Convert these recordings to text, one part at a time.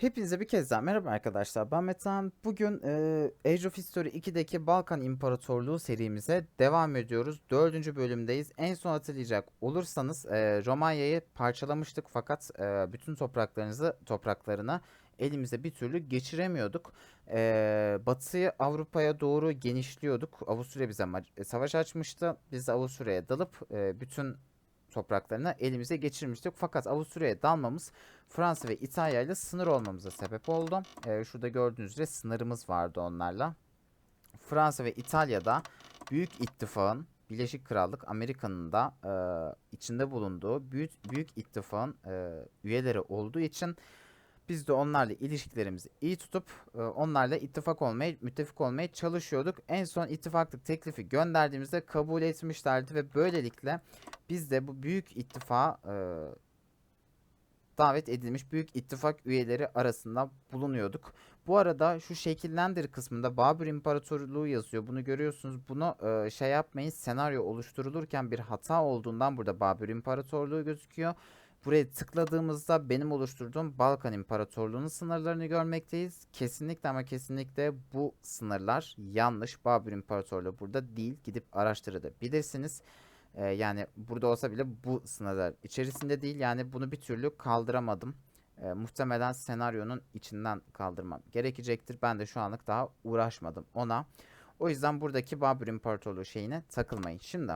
Hepinize bir kez daha merhaba arkadaşlar. Ben Metehan. Bugün e, Age of History 2'deki Balkan İmparatorluğu serimize devam ediyoruz. Dördüncü bölümdeyiz. En son hatırlayacak olursanız e, Romanya'yı parçalamıştık fakat e, bütün topraklarınızı topraklarına elimize bir türlü geçiremiyorduk. E, Batı Avrupa'ya doğru genişliyorduk. Avusturya bize savaş açmıştı. Biz de Avusturya'ya dalıp e, bütün topraklarına elimize geçirmiştik. Fakat Avusturya'ya dalmamız Fransa ve İtalya ile sınır olmamıza sebep oldu. Ee, şurada gördüğünüz üzere sınırımız vardı onlarla. Fransa ve İtalya'da Büyük İttifak'ın Birleşik Krallık Amerika'nın da e, içinde bulunduğu büyük büyük ittifakın e, üyeleri olduğu için biz de onlarla ilişkilerimizi iyi tutup e, onlarla ittifak olmaya, müttefik olmaya çalışıyorduk. En son ittifaklık teklifi gönderdiğimizde kabul etmişlerdi ve böylelikle biz de bu büyük ittifağa e, davet edilmiş büyük ittifak üyeleri arasında bulunuyorduk. Bu arada şu şekillendir kısmında Babür İmparatorluğu yazıyor. Bunu görüyorsunuz. Bunu e, şey yapmayın. Senaryo oluşturulurken bir hata olduğundan burada Babür İmparatorluğu gözüküyor. Buraya tıkladığımızda benim oluşturduğum Balkan İmparatorluğu'nun sınırlarını görmekteyiz. Kesinlikle ama kesinlikle bu sınırlar yanlış. Babür İmparatorluğu burada değil. Gidip araştırabilirsiniz. Ee, yani burada olsa bile bu sınırlar içerisinde değil. Yani bunu bir türlü kaldıramadım. Ee, muhtemelen senaryonun içinden kaldırmam gerekecektir. Ben de şu anlık daha uğraşmadım ona. O yüzden buradaki Babür İmparatorluğu şeyine takılmayın. Şimdi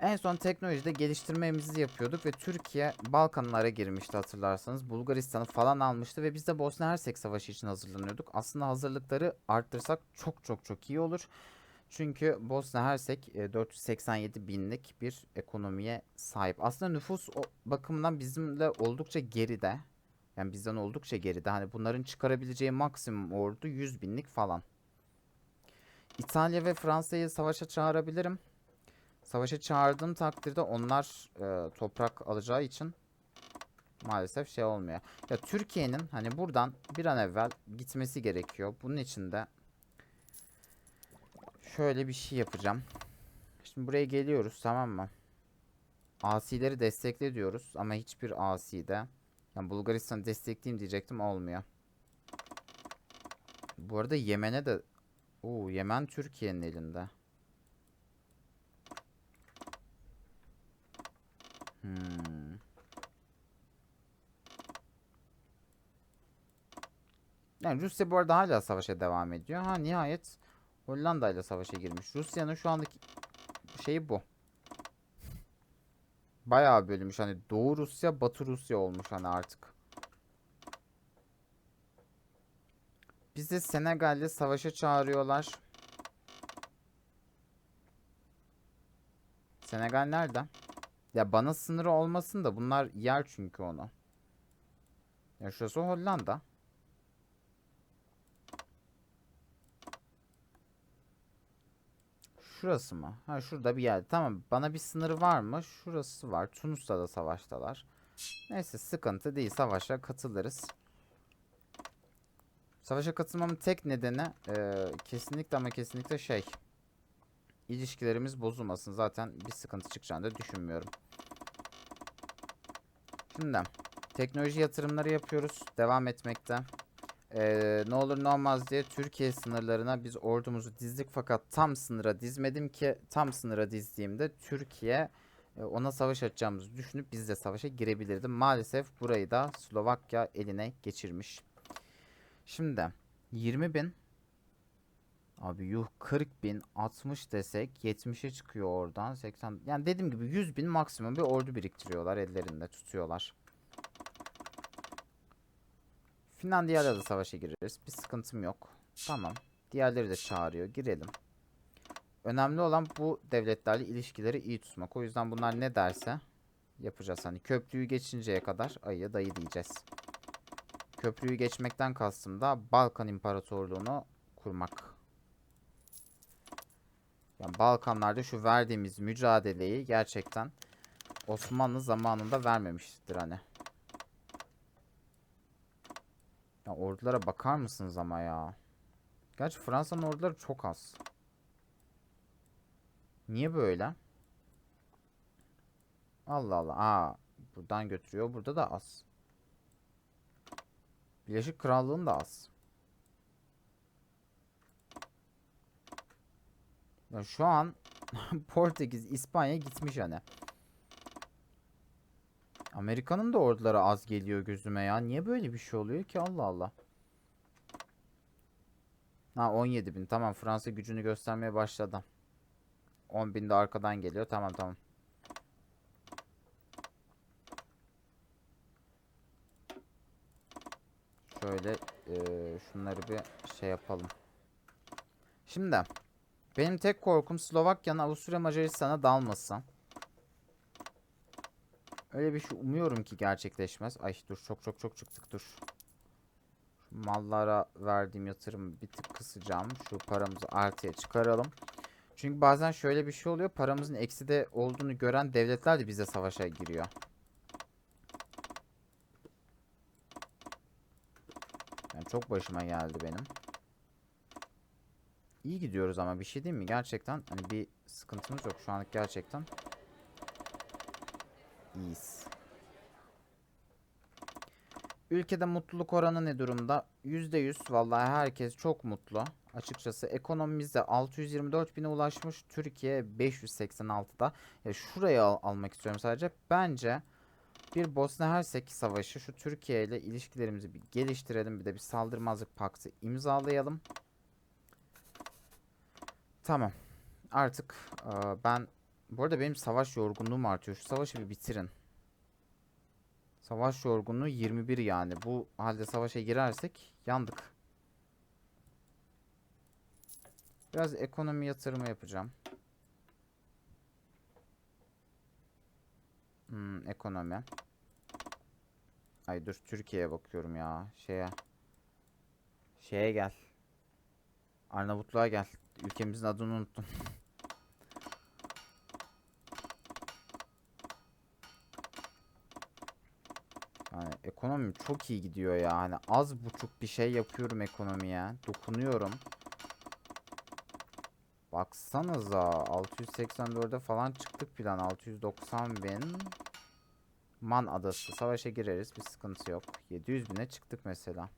en son teknolojide geliştirmemizi yapıyorduk ve Türkiye Balkanlara girmişti hatırlarsanız. Bulgaristan'ı falan almıştı ve biz de Bosna Hersek Savaşı için hazırlanıyorduk. Aslında hazırlıkları arttırsak çok çok çok iyi olur. Çünkü Bosna Hersek e, 487 binlik bir ekonomiye sahip. Aslında nüfus bakımından bizimle oldukça geride. Yani bizden oldukça geride. Hani bunların çıkarabileceği maksimum ordu 100 binlik falan. İtalya ve Fransa'yı savaşa çağırabilirim. Savaşa çağırdığım takdirde onlar e, toprak alacağı için maalesef şey olmuyor. Ya Türkiye'nin hani buradan bir an evvel gitmesi gerekiyor. Bunun için de şöyle bir şey yapacağım. Şimdi buraya geliyoruz tamam mı? Asileri destekle diyoruz ama hiçbir aside yani Bulgaristan'ı destekleyeyim diyecektim olmuyor. Bu arada Yemen'e de Oo, Yemen Türkiye'nin elinde. Hmm. Yani Rusya bu arada hala savaşa devam ediyor. Ha nihayet Hollanda ile savaşa girmiş. Rusya'nın şu andaki şeyi bu. Bayağı bölünmüş. Hani Doğu Rusya, Batı Rusya olmuş hani artık. Bizi Senegal'le savaşa çağırıyorlar. Senegal nerede? Ya bana sınırı olmasın da bunlar yer çünkü onu. Ya şurası Hollanda. Şurası mı? Ha şurada bir yer. Tamam bana bir sınırı var mı? Şurası var. Tunus'ta da savaştalar. Neyse sıkıntı değil. Savaşa katılırız. Savaşa katılmamın tek nedeni e, kesinlikle ama kesinlikle şey. İlişkilerimiz bozulmasın. Zaten bir sıkıntı çıkacağını da düşünmüyorum. Şimdi teknoloji yatırımları yapıyoruz. Devam etmekte. Ee, ne olur ne olmaz diye Türkiye sınırlarına biz ordumuzu dizdik fakat tam sınıra dizmedim ki tam sınıra dizdiğimde Türkiye e, ona savaş açacağımızı düşünüp biz de savaşa girebilirdi. Maalesef burayı da Slovakya eline geçirmiş. Şimdi 20 bin Abi yuh 40 bin 60 desek 70'e çıkıyor oradan 80 yani dediğim gibi 100 bin maksimum bir ordu biriktiriyorlar ellerinde tutuyorlar. Finlandiya'da da savaşa gireriz. Bir sıkıntım yok. Tamam. Diğerleri de çağırıyor. Girelim. Önemli olan bu devletlerle ilişkileri iyi tutmak. O yüzden bunlar ne derse yapacağız. Hani köprüyü geçinceye kadar ayı dayı diyeceğiz. Köprüyü geçmekten kastım da Balkan İmparatorluğunu kurmak. Yani Balkanlarda şu verdiğimiz mücadeleyi gerçekten Osmanlı zamanında vermemiştir hani. Ya ordulara bakar mısınız ama ya? Gerçi Fransa'nın orduları çok az. Niye böyle? Allah Allah. Aa, buradan götürüyor. Burada da az. Birleşik Krallığın da az. Ya şu an Portekiz, İspanya gitmiş hani. Amerika'nın da orduları az geliyor gözüme ya. Niye böyle bir şey oluyor ki? Allah Allah. Ha 17 bin. Tamam Fransa gücünü göstermeye başladı. 10 bin de arkadan geliyor. Tamam tamam. Şöyle eee, şunları bir şey yapalım. Şimdi benim tek korkum Slovakya'nın Avusturya Macaristan'a dalması. Öyle bir şey umuyorum ki gerçekleşmez. Ay dur çok çok çok çıktık dur. Şu mallara verdiğim yatırımı bir tık kısacağım. Şu paramızı artıya çıkaralım. Çünkü bazen şöyle bir şey oluyor. Paramızın ekside olduğunu gören devletler de bize savaşa giriyor. Yani çok başıma geldi benim. İyi gidiyoruz ama bir şey değil mi? Gerçekten hani bir sıkıntımız yok şu anlık gerçekten. İyiyiz. Ülkede mutluluk oranı ne durumda? %100 vallahi herkes çok mutlu. Açıkçası ekonomimizde 624 bine ulaşmış. Türkiye 586'da. Ya şuraya al- almak istiyorum sadece. Bence bir Bosna Hersek savaşı şu Türkiye ile ilişkilerimizi bir geliştirelim. Bir de bir saldırmazlık paktı imzalayalım. Tamam. Artık eee, ben bu arada benim savaş yorgunluğum artıyor. Şu savaşı bir bitirin. Savaş yorgunluğu 21 yani. Bu halde savaşa girersek yandık. Biraz ekonomi yatırımı yapacağım. Hmm, ekonomi. Ay dur Türkiye'ye bakıyorum ya. Şeye. Şeye gel. Arnavutluğa gel. Ülkemizin adını unuttum. Yani ekonomi çok iyi gidiyor ya. Hani az buçuk bir şey yapıyorum ekonomiye. Dokunuyorum. Baksanıza 684'e falan çıktık plan 690 bin. Man adası savaşa gireriz bir sıkıntı yok. 700 bine çıktık mesela.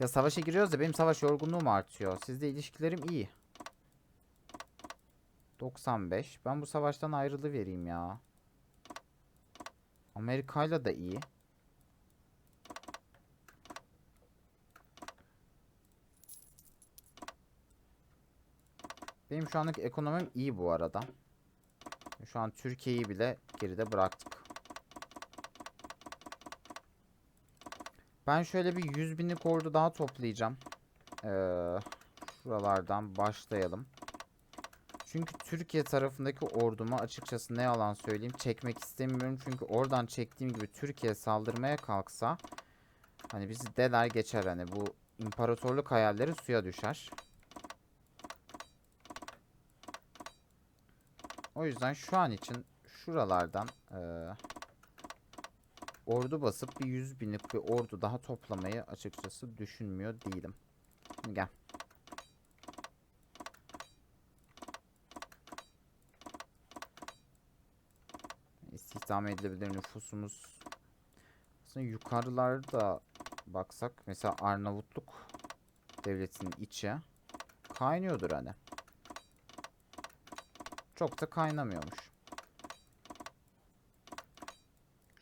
Ya savaşa giriyoruz da benim savaş yorgunluğum artıyor. Sizde ilişkilerim iyi. 95. Ben bu savaştan ayrılı vereyim ya. Amerika'yla da iyi. Benim şu anlık ekonomim iyi bu arada. Şu an Türkiye'yi bile geride bıraktık. Ben şöyle bir 100 binlik ordu daha toplayacağım. Ee, şuralardan başlayalım. Çünkü Türkiye tarafındaki ordumu açıkçası ne yalan söyleyeyim çekmek istemiyorum. Çünkü oradan çektiğim gibi Türkiye saldırmaya kalksa hani bizi deler geçer hani bu imparatorluk hayalleri suya düşer. O yüzden şu an için şuralardan eee, ordu basıp bir 100 binlik bir ordu daha toplamayı açıkçası düşünmüyor değilim. Gel. İstihdam edilebilir nüfusumuz. Aslında yukarılarda baksak mesela Arnavutluk devletinin içi kaynıyordur hani. Çok da kaynamıyormuş.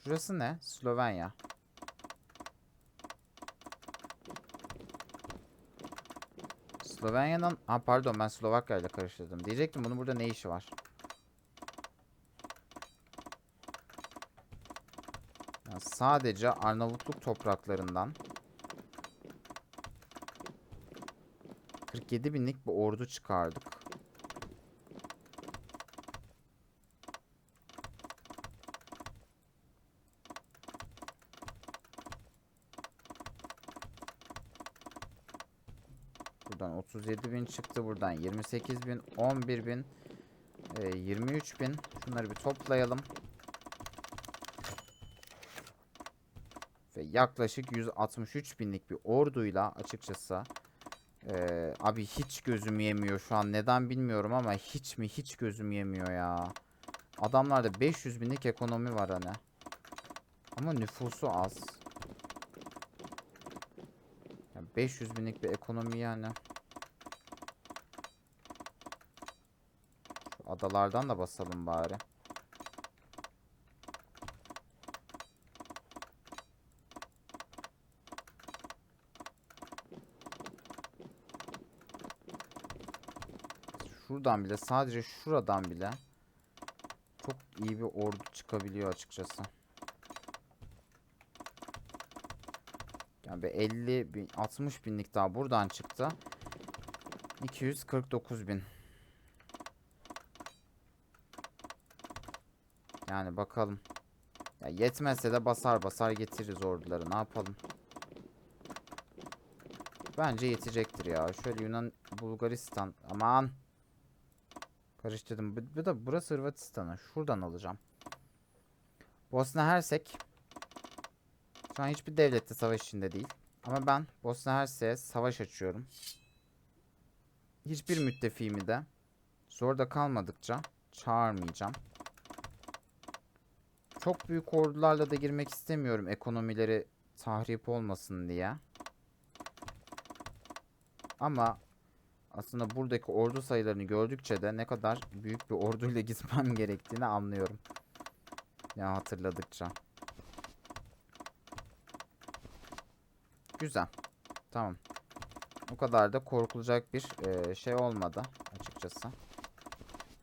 Şurası ne? Slovenya. Slovenya'dan... Ha pardon ben Slovakya ile karıştırdım. Diyecektim bunun burada ne işi var? Ya sadece Arnavutluk topraklarından 47 binlik bir ordu çıkardık. Buradan 37 bin çıktı. Buradan 28 bin, 11 bin, e, 23 bin. Şunları bir toplayalım. Ve yaklaşık 163 binlik bir orduyla açıkçası e, abi hiç gözüm yemiyor şu an. Neden bilmiyorum ama hiç mi hiç gözüm yemiyor ya. Adamlarda 500 binlik ekonomi var hani. Ama nüfusu az. 500 binlik bir ekonomi yani. Şu adalardan da basalım bari. Şuradan bile sadece şuradan bile çok iyi bir ordu çıkabiliyor açıkçası. Yani bir 50 bin, 60 binlik daha buradan çıktı. 249 bin. Yani bakalım. Ya yetmezse de basar basar getiririz orduları. Ne yapalım? Bence yetecektir ya. Şöyle Yunan, Bulgaristan. Aman. Karıştırdım. Bu, bu da burası Hırvatistan'a. Şuradan alacağım. Bosna Hersek. Şu an hiçbir devlette savaş içinde değil. Ama ben Bosna Hersek'e savaş açıyorum. Hiçbir müttefiğimi de zorda kalmadıkça çağırmayacağım. Çok büyük ordularla da girmek istemiyorum ekonomileri tahrip olmasın diye. Ama aslında buradaki ordu sayılarını gördükçe de ne kadar büyük bir orduyla gitmem gerektiğini anlıyorum. Ya hatırladıkça. Güzel. Tamam. O kadar da korkulacak bir eee, şey olmadı açıkçası.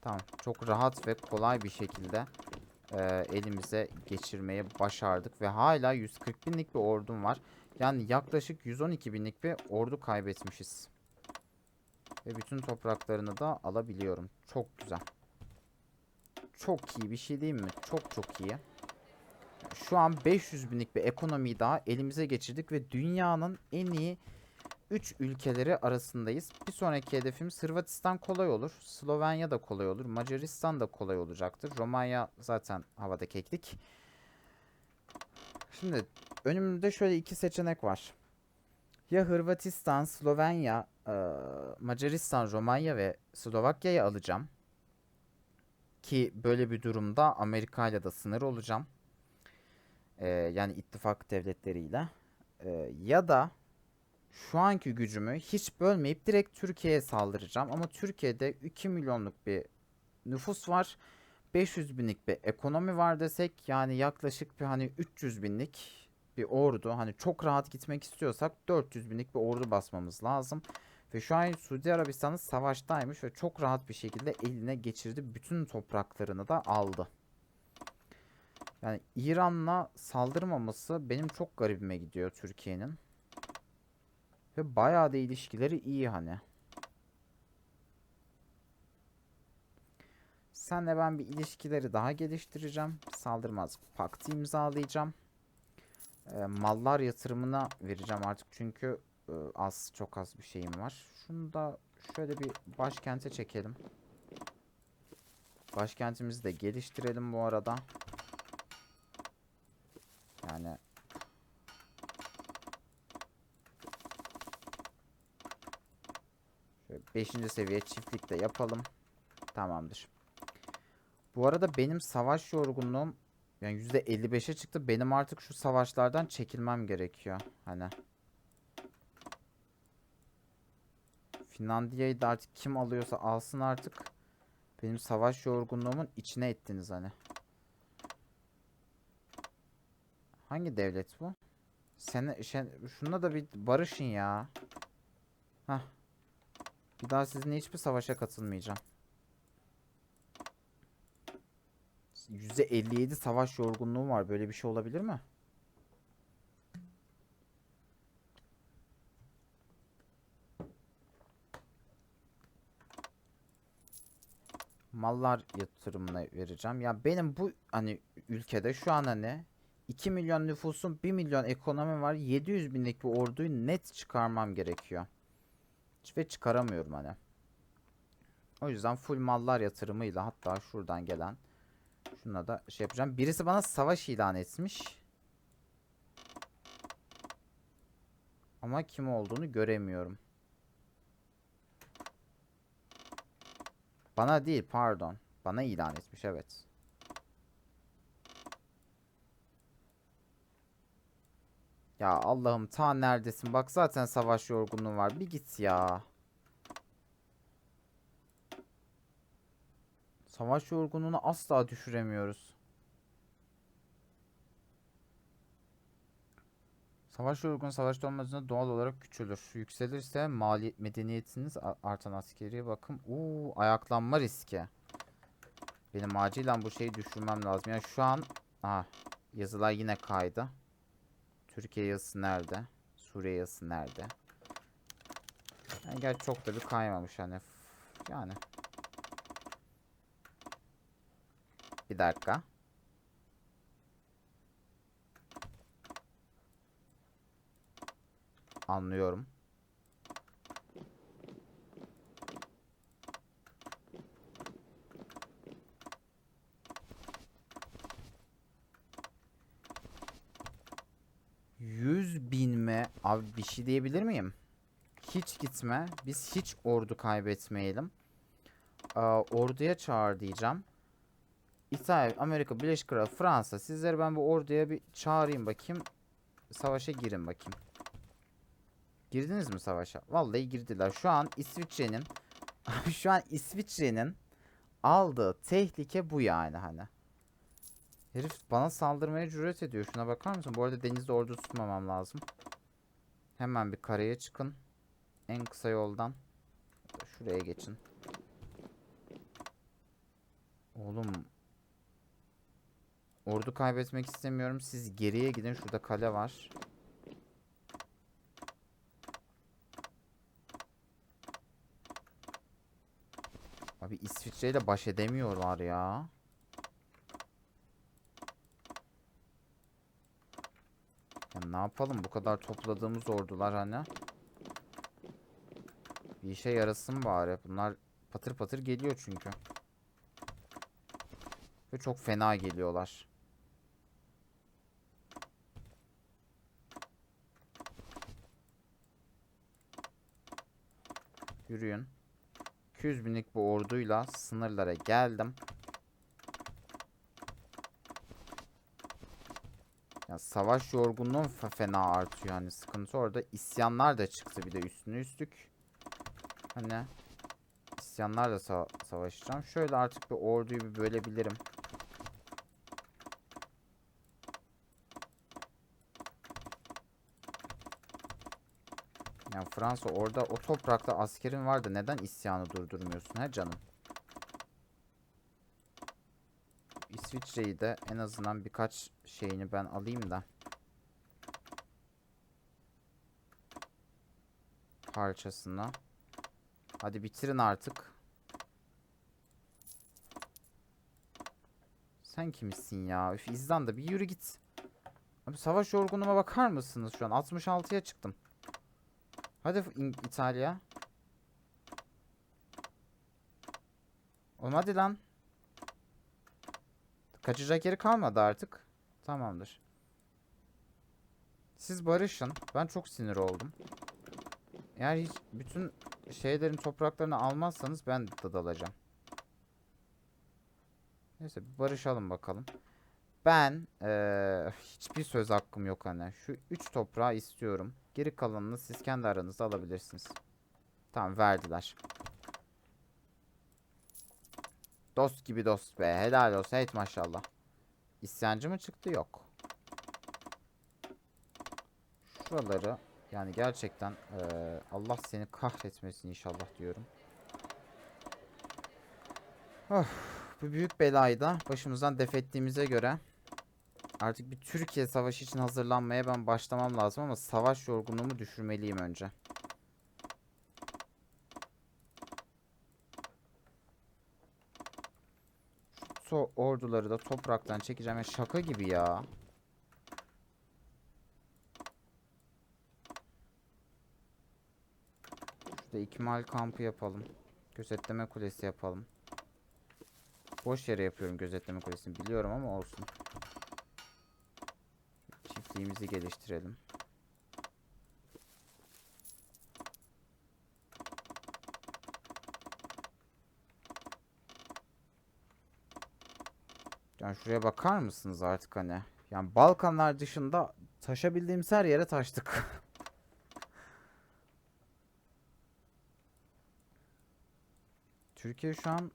Tamam. Çok rahat ve kolay bir şekilde eee, elimize geçirmeyi başardık. Ve hala 140 binlik bir ordum var. Yani yaklaşık 112 binlik bir ordu kaybetmişiz. Ve bütün topraklarını da alabiliyorum. Çok güzel. Çok iyi bir şey değil mi? Çok çok iyi. Şu an 500 binlik bir ekonomiyi daha elimize geçirdik ve dünyanın en iyi 3 ülkeleri arasındayız. Bir sonraki hedefimiz Hırvatistan kolay olur. Slovenya da kolay olur. Macaristan da kolay olacaktır. Romanya zaten havada keklik. Şimdi önümde şöyle iki seçenek var. Ya Hırvatistan, Slovenya, eee, Macaristan, Romanya ve Slovakya'yı alacağım. Ki böyle bir durumda Amerika ile de sınır olacağım. Eee, yani ittifak devletleriyle. Eee, ya da şu anki gücümü hiç bölmeyip direkt Türkiye'ye saldıracağım. Ama Türkiye'de 2 milyonluk bir nüfus var. 500 binlik bir ekonomi var desek yani yaklaşık bir hani 300 binlik bir ordu. Hani çok rahat gitmek istiyorsak 400 binlik bir ordu basmamız lazım. Ve şu an Suudi Arabistan'ın savaştaymış ve çok rahat bir şekilde eline geçirdi. Bütün topraklarını da aldı. Yani İran'la saldırmaması benim çok garibime gidiyor Türkiye'nin. Ve bayağı da ilişkileri iyi hani. Senle ben bir ilişkileri daha geliştireceğim. Saldırmaz paktı imzalayacağım. Ee, mallar yatırımına vereceğim artık çünkü e, az çok az bir şeyim var. Şunu da şöyle bir başkente çekelim. Başkentimizi de geliştirelim bu arada. Yani Şöyle 5. seviye çiftlik de yapalım. Tamamdır. Bu arada benim savaş yorgunluğum yani %55'e çıktı. Benim artık şu savaşlardan çekilmem gerekiyor. Hani. Finlandiya'yı da artık kim alıyorsa alsın artık. Benim savaş yorgunluğumun içine ettiniz hani. Hangi devlet bu? Sen, sen şununla da bir barışın ya. Hah. Bir daha sizinle hiçbir savaşa katılmayacağım. %57 savaş yorgunluğum var. Böyle bir şey olabilir mi? Mallar yatırımına vereceğim. Ya benim bu hani ülkede şu an hani 2 milyon nüfusun 1 milyon ekonomi var. 700 binlik bir orduyu net çıkarmam gerekiyor. Ve çıkaramıyorum hani. O yüzden full mallar yatırımıyla hatta şuradan gelen şuna da şey yapacağım. Birisi bana savaş ilan etmiş. Ama kim olduğunu göremiyorum. Bana değil pardon. Bana ilan etmiş evet. Ya Allah'ım ta neredesin? Bak zaten savaş yorgunluğu var. Bir git ya. Savaş yorgunluğunu asla düşüremiyoruz. Savaş yorgunu savaşta olmadığında doğal olarak küçülür. Yükselirse maliyet medeniyetiniz artan askeri bakım. Uuu ayaklanma riski. Benim acilen bu şeyi düşürmem lazım. Yani şu an aha, yazılar yine kaydı. Türkiye yazısı nerede? Suriye yazısı nerede? Yani gerçi çok da bir kaymamış hani. Yani. Bir dakika. Anlıyorum. Yüz bin mi? Abi bir şey diyebilir miyim? Hiç gitme. Biz hiç ordu kaybetmeyelim. Aa, orduya çağır diyeceğim. İtalya, Amerika, Birleşik Krallık, Fransa. Sizleri ben bu orduya bir çağırayım bakayım. Savaşa girin bakayım. Girdiniz mi savaşa? Vallahi girdiler. Şu an İsviçre'nin şu an İsviçre'nin aldığı tehlike bu yani hani. Herif bana saldırmaya cüret ediyor. Şuna bakar mısın? Bu arada denizde ordu tutmamam lazım. Hemen bir karaya çıkın. En kısa yoldan. Şuraya geçin. Oğlum. Ordu kaybetmek istemiyorum. Siz geriye gidin. Şurada kale var. Abi İsviçre ile baş edemiyorlar ya. Ne yapalım bu kadar topladığımız ordular hani. Bir işe yarasın bari. Bunlar patır patır geliyor çünkü. Ve çok fena geliyorlar. Yürüyün. 200 binlik bu orduyla sınırlara geldim. Ya savaş yorgunluğum fe- fena artıyor hani sıkıntı orada. İsyanlar da çıktı bir de üstüne üstlük. Hani isyanlarla sa- savaşacağım. Şöyle artık bir orduyu bir bölebilirim. Ya Fransa orada o toprakta askerin vardı. Neden isyanı durdurmuyorsun he canım? İsviçre'yi de en azından birkaç şeyini ben alayım da. Parçasını. Hadi bitirin artık. Sen kimsin ya? Üf İzlanda bir yürü git. Abi savaş yorgunluğuma bakar mısınız şu an? 66'ya çıktım. Hadi İtalya. Oğlum hadi lan. Kaçacak yeri kalmadı artık. Tamamdır. Siz barışın. Ben çok sinir oldum. Eğer hiç bütün şeylerin topraklarını almazsanız ben de dalacağım. Neyse barışalım bakalım. Ben eee, hiçbir söz hakkım yok hani. Şu üç toprağı istiyorum. Geri kalanını siz kendi aranızda alabilirsiniz. Tamam verdiler. Dost gibi dost be. Helal olsun. Evet maşallah. İsyancı mı çıktı? Yok. Şuraları yani gerçekten eee, Allah seni kahretmesin inşallah diyorum. Of, bu büyük belayı da başımızdan def ettiğimize göre artık bir Türkiye savaşı için hazırlanmaya ben başlamam lazım ama savaş yorgunluğumu düşürmeliyim önce. So orduları da topraktan çekeceğim. Ya şaka gibi ya. Şurada ikmal kampı yapalım. Gözetleme kulesi yapalım. Boş yere yapıyorum gözetleme kulesini biliyorum ama olsun. Çiftliğimizi geliştirelim. Yani şuraya bakar mısınız artık hani? Yani Balkanlar dışında Taşabildiğimiz her yere taştık. Türkiye şu an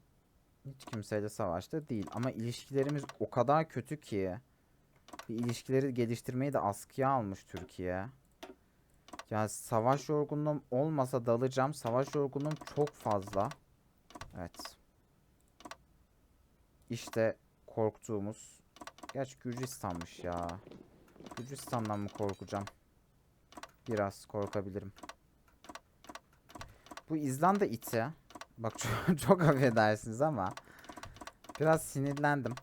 hiç kimseyle savaşta değil ama ilişkilerimiz o kadar kötü ki bir ilişkileri geliştirmeyi de askıya almış Türkiye. Ya savaş yorgunluğum olmasa dalacağım. Savaş yorgunluğum çok fazla. Evet. İşte korktuğumuz. Gerçi Gürcistan'mış ya. Gürcistan'dan mı korkacağım? Biraz korkabilirim. Bu İzlanda iti. Bak çok, çok affedersiniz ama. Biraz sinirlendim.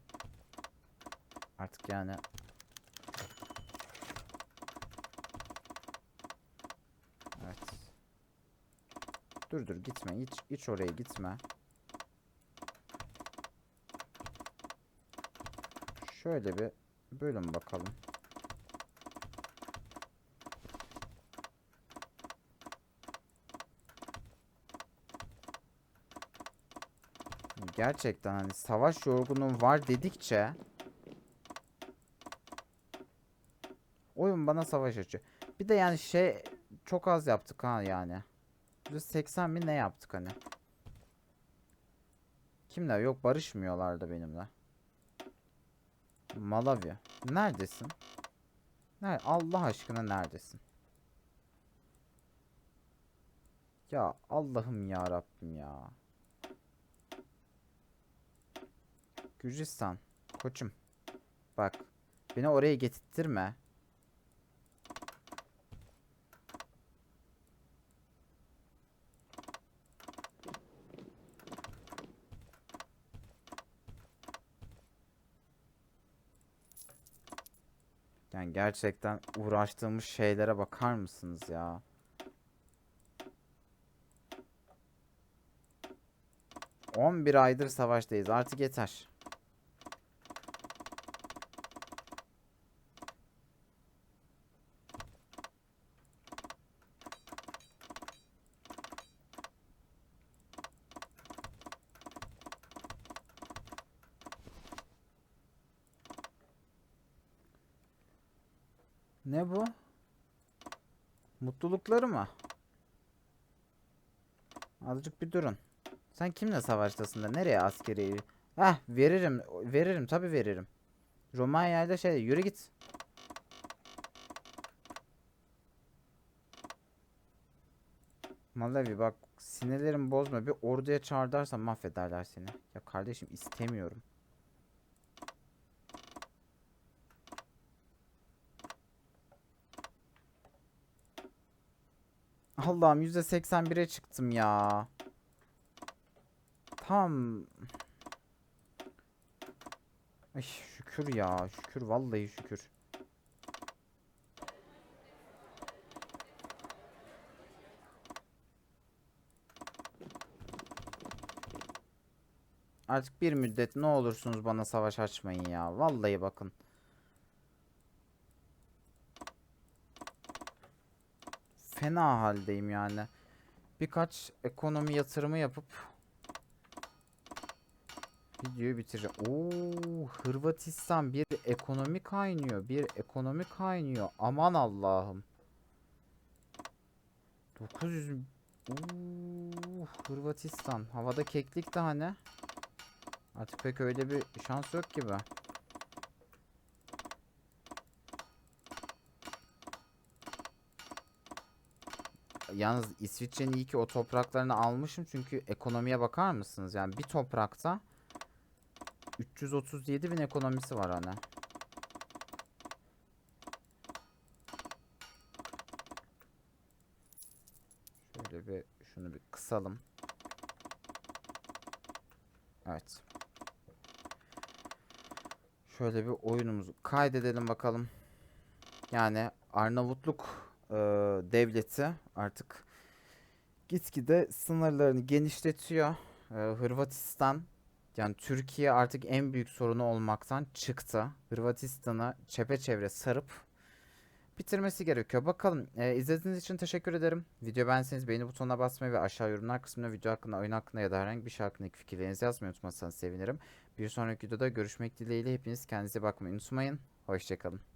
Artık yani. Evet. Dur dur gitme. Hiç, hiç oraya gitme. Şöyle bir bölüm bakalım. Gerçekten hani savaş yorgunluğum var dedikçe oyun bana savaş açıyor. Bir de yani şey çok az yaptık ha yani. 80 bin ne yaptık hani? Kimler yok barışmıyorlar da benimle. Malavya. Neredesin? Nerede? Allah aşkına neredesin? Ya Allah'ım ya Rabbim ya. Gürcistan. Koçum. Bak. Beni oraya getirttirme. Yani gerçekten uğraştığımız şeylere bakar mısınız ya? On bir aydır savaştayız. Artık yeter. Ne bu? Mutlulukları mı? Azıcık bir durun. Sen kimle savaştasın da nereye askeri? Heh veririm. Veririm tabi veririm. Romanya ile şey yürü git. Malawi bak sinirlerimi bozma bir orduya çağır dersen mahvederler seni. Ya kardeşim istemiyorum. Allah'ım %81'e çıktım ya. Tam. Ay şükür ya. Şükür vallahi şükür. Artık bir müddet ne olursunuz bana savaş açmayın ya. Vallahi bakın. Fena haldeyim yani. Birkaç ekonomi yatırımı yapıp videoyu bitireceğim. Oo, Hırvatistan bir ekonomi kaynıyor. Bir ekonomi kaynıyor. Aman Allah'ım. 900 Oo, Hırvatistan. Havada keklik de hani. Artık pek öyle bir şans yok gibi. Yalnız İsviçre'nin iyi ki o topraklarını almışım çünkü ekonomiye bakar mısınız? Yani bir toprakta 337 bin ekonomisi var hani. Şöyle bir şunu bir kısalım. Evet. Şöyle bir oyunumuzu kaydedelim bakalım. Yani Arnavutluk e, devleti artık gitgide sınırlarını genişletiyor. E, Hırvatistan yani Türkiye artık en büyük sorunu olmaktan çıktı. Hırvatistan'ı çepeçevre sarıp bitirmesi gerekiyor. Bakalım. E, izlediğiniz için teşekkür ederim. Video beğenseniz beğeni butonuna basmayı ve aşağı yorumlar kısmına video hakkında, oyun hakkında ya da herhangi bir şey hakkındaki fikirlerinizi yazmayı unutmazsanız sevinirim. Bir sonraki videoda görüşmek dileğiyle hepiniz kendinize bakmayı unutmayın. Hoşçakalın.